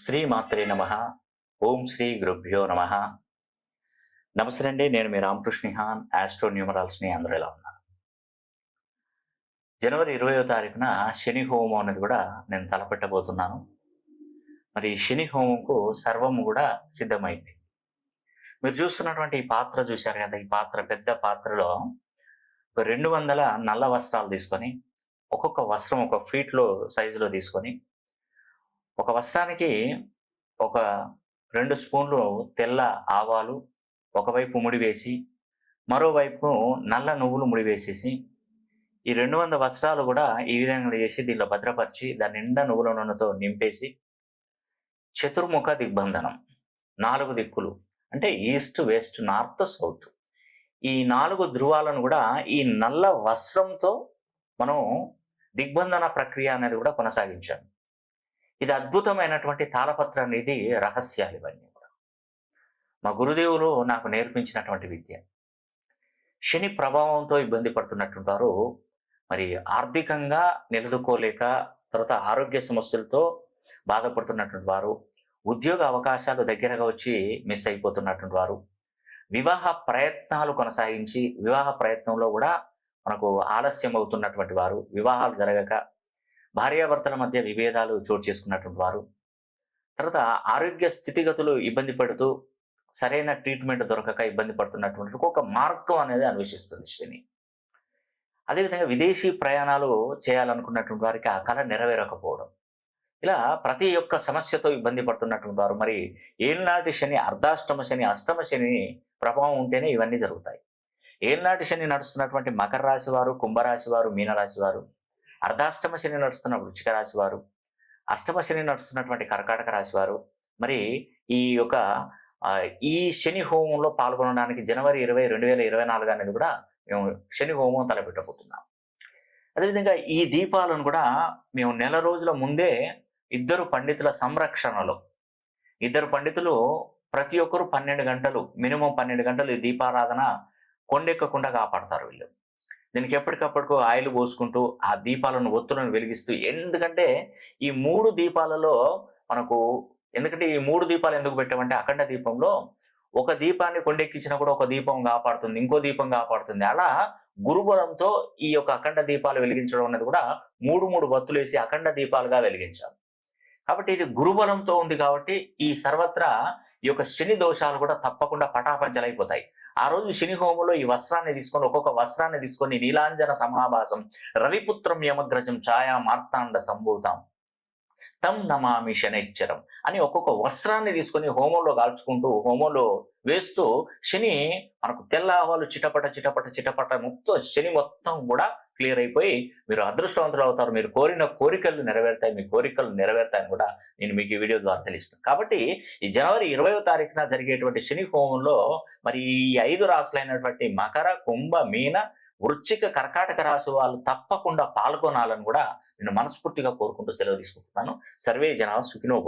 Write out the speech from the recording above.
శ్రీ మాత్రే నమ. ఓం శ్రీ గురుభ్యో నమ. నమస్తే అండి నేను మీ రామకృష్ణిహాన్ ఆస్ట్రో న్యూమరాల్స్ని అందరూ ఎలా ఉన్నారు? జనవరి ఇరవయో తారీఖున శని హోమం అనేది కూడా నేను తలపెట్టబోతున్నాను. మరి ఈ శని హోమంకు సర్వము కూడా సిద్ధమైంది. మీరు చూస్తున్నటువంటి ఈ పాత్ర చూశారు కదా ఈ పాత్ర పెద్ద పాత్రలో ఒక రెండు వందల నల్ల వస్త్రాలు తీసుకొని ఒక్కొక్క వస్త్రం ఒక ఫీట్లో సైజులో తీసుకొని ఒక వస్త్రానికి ఒక రెండు స్పూన్లు తెల్ల ఆవాలు ఒకవైపు ముడి వేసి మరోవైపు నల్ల నువ్వులు ముడి వేసేసి ఈ రెండు వంద వస్త్రాలు కూడా ఈ విధంగా చేసి దీనిలో భద్రపరిచి దాని నిండా నువ్వుల నూనెతో నింపేసి చతుర్ముఖ దిగ్బంధనం నాలుగు దిక్కులు అంటే ఈస్ట్ వెస్ట్ నార్త్ సౌత్. ఈ నాలుగు ధృవాలను కూడా ఈ నల్ల వస్త్రంతో మనం దిగ్బంధన ప్రక్రియ అనేది కూడా కొనసాగించాం ఇది అద్భుతమైనటువంటి తాళపత్ర అనేది రహస్యాలు ఇవన్నీ కూడా. మా గురుదేవులు నాకు నేర్పించినటువంటి విద్య. శని ప్రభావంతో ఇబ్బంది పడుతున్నటువంటి వారు మరి ఆర్థికంగా నిలదుకోలేక తర్వాత ఆరోగ్య సమస్యలతో బాధపడుతున్నటువంటి వారు ఉద్యోగ అవకాశాలు దగ్గరగా వచ్చి మిస్ అయిపోతున్నటువంటి వారు వివాహ ప్రయత్నాలు కొనసాగించి వివాహ ప్రయత్నంలో కూడా మనకు ఆలస్యం అవుతున్నటువంటి వారు వివాహాలు జరగక భార్యాభర్తల మధ్య విభేదాలు చోటు చేసుకున్నటువంటి వారు. తర్వాత ఆరోగ్య స్థితిగతులు ఇబ్బంది పడుతూ సరైన ట్రీట్మెంట్ దొరకక ఇబ్బంది పడుతున్నటువంటి ఒక మార్గం అనేది అన్వేషిస్తుంది శని అదేవిధంగా విదేశీ ప్రయాణాలు చేయాలనుకున్నటువంటి వారికి ఆ కళ నెరవేరకపోవడం. ఇలా ప్రతి ఒక్క సమస్యతో ఇబ్బంది పడుతున్నటువంటి వారు మరి ఏలినాటి శని అర్ధాష్టమ శని అష్టమ శని ప్రభావం ఉంటేనే ఇవన్నీ జరుగుతాయి. ఏలినాటి శని నడుస్తున్నటువంటి మకర రాశి వారు కుంభరాశి వారు మీనరాశి వారు అర్ధాష్టమ శని నడుస్తున్న వృచ్చిక రాశి వారు అష్టమ శని నడుస్తున్నటువంటి కర్కాటక రాశి వారు మరి ఈ యొక్క ఈ శని హోమంలో పాల్గొనడానికి జనవరి ఇరవై రెండు వేల ఇరవై నాలుగు అనేది కూడా మేము శని హోమం తలపెట్టబోతున్నాం. అదేవిధంగా ఈ దీపాలను కూడా మేము నెల రోజుల ముందే ఇద్దరు పండితుల సంరక్షణలో ఇద్దరు పండితులు ప్రతి ఒక్కరు పన్నెండు గంటలు మినిమం పన్నెండు గంటలు ఈ దీపారాధన కొండెక్కకుండా కాపాడతారు వీళ్ళు. దీనికి ఎప్పటికప్పటికో ఆయిల్ పోసుకుంటూ ఆ దీపాలను ఒత్తులను వెలిగిస్తూ ఎందుకంటే ఈ మూడు దీపాలలో మనకు ఎందుకంటే ఈ మూడు దీపాలు ఎందుకు పెట్టామంటే అఖండ దీపంలో ఒక దీపాన్ని కొండెక్కించినా కూడా ఒక దీపం కాపాడుతుంది ఇంకో దీపం కాపాడుతుంది. అలా గురుబలంతో ఈ యొక్క అఖండ దీపాలు వెలిగించడం అనేది కూడా మూడు మూడు వత్తులు వేసి అఖండ దీపాలుగా వెలిగించాం. కాబట్టి ఇది గురుబలంతో ఉంది కాబట్టి ఈ సర్వత్రా ఈ యొక్క శని దోషాలు కూడా తప్పకుండా పటాపంచలైపోతాయి. ఆ రోజు శని హోమంలో ఈ వస్త్రాన్ని తీసుకొని ఒక్కొక్క వస్త్రాన్ని తీసుకొని నీలాంజన సమాభాసం రవిపుత్రం యమగ్రజం ఛాయా మార్తాండ సంభూతాం. తం నమామి శనిచ్చరం అని ఒక్కొక్క వస్త్రాన్ని తీసుకొని హోమంలో కాల్చుకుంటూ హోమంలో వేస్తూ శని మనకు తెల్ల ఆవాలు చిటపట చిటపట చిటపట మొత్తం శని మొత్తం కూడా క్లియర్ అయిపోయి మీరు అదృష్టవంతులు అవుతారు. మీరు కోరిన కోరికలు నెరవేరుతాయి. మీ కోరికలు నెరవేరుతాయని కూడా నేను మీకు ఈ వీడియో ద్వారా తెలుస్తాను కాబట్టి ఈ జనవరి ఇరవయో తారీఖున జరిగేటువంటి శని హోమంలో మరి ఈ ఐదు రాసులైనటువంటి మకర కుంభ మీన వృచ్చిక కర్కాటక రాశి వాళ్ళు తప్పకుండా పాల్గొనాలని కూడా నేను మనస్ఫూర్తిగా కోరుకుంటూ సెలవు తీసుకుంటున్నాను. సర్వే జనాలు సుఖినో